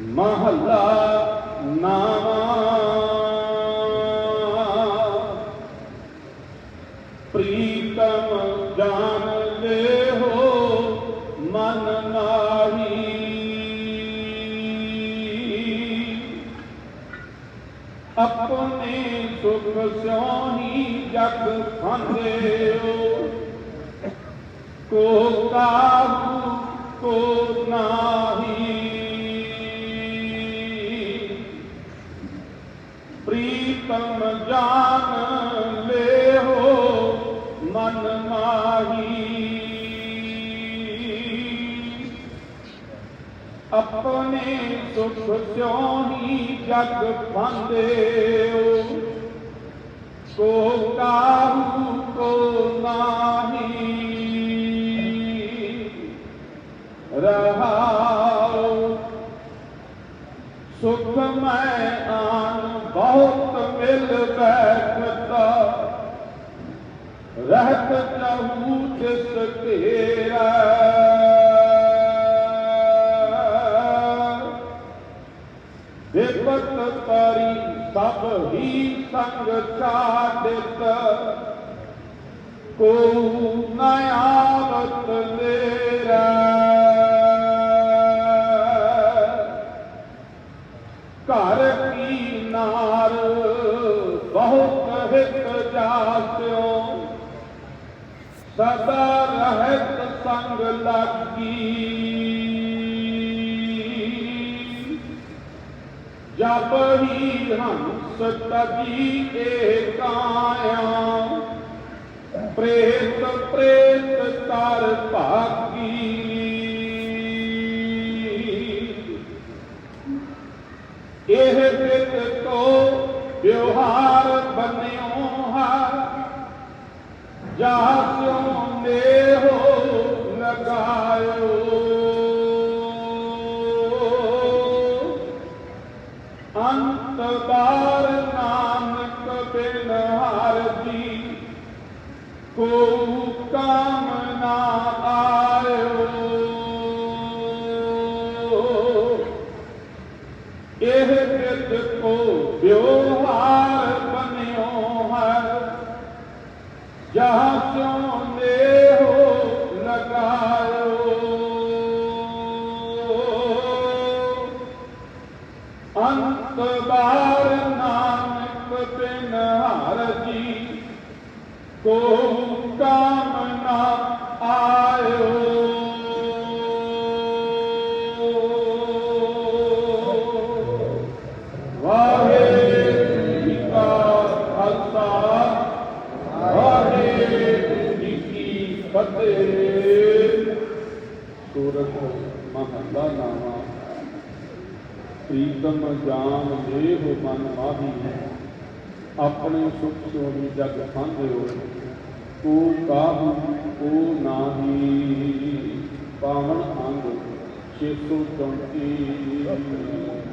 ਮਹੱਲਾ ਨਾਵਾ ਪ੍ਰੀਤਮ ਜਾਨ ਲੈ ਹੋ ਮਨ ਮਾਹੀ ਆਪਣੇ ਸੁਖ ਸਿਉਹੀ ਜਗ ਫੰਦਿਓ ਕੋ ਕਾਹੂ ਪ੍ਰੀਤਮ ਜਾਨ ਲੈ ਮਨ ਮਾਹੀ। ਆਪਣੇ ਸੁਖ ਸਿਉਹੀ ਜਗ ਫੰਦਿਓ ਕੋ ਕਾਹੂ ਕੋ ਨਾਹੀ। सुख में आन बहुत मिल बैठता रहत चहू जिस तेरा विपत परी सब ही संग चादित को नयावत मेरा कर बहुत हित जास्यो सदा रहत संग लगी। जब ही हंस तभी एकाया प्रेत प्रेत तार पाकी यह ਵਿਵਹਾਰ ਬਨਿਓ ਹੈ ਜਾ ਸਿਉ ਨੇਹੋ ਲਗਾਇਓ। ਅੰਤ ਬਾਰ ਨਾਨਕ ਬਿਨ ਹਰ ਜੀ ਕੋ ਕਾਮ ਨਾ ਆਇਓ। ਇਹ ਬਿਰਧ ਕੋ ਵਿਵਹਾਰ انت بار نانک بن ہر جی کو کام نہ آئے سورت محلہ نامہ ਪ੍ਰੀਤਮ ਜਾਨ ਦੇਹ ਮਨ ਮਾਹੀ ਆਪਣੇ ਸੁਖ ਸੋਹੀ ਜਗ ਖਾਂਦਿਓ, ਕੋ ਕਾਹੂ, ਕੋ ਨਾਹੀ। ਪਾਵਨ ਅੰਗ 634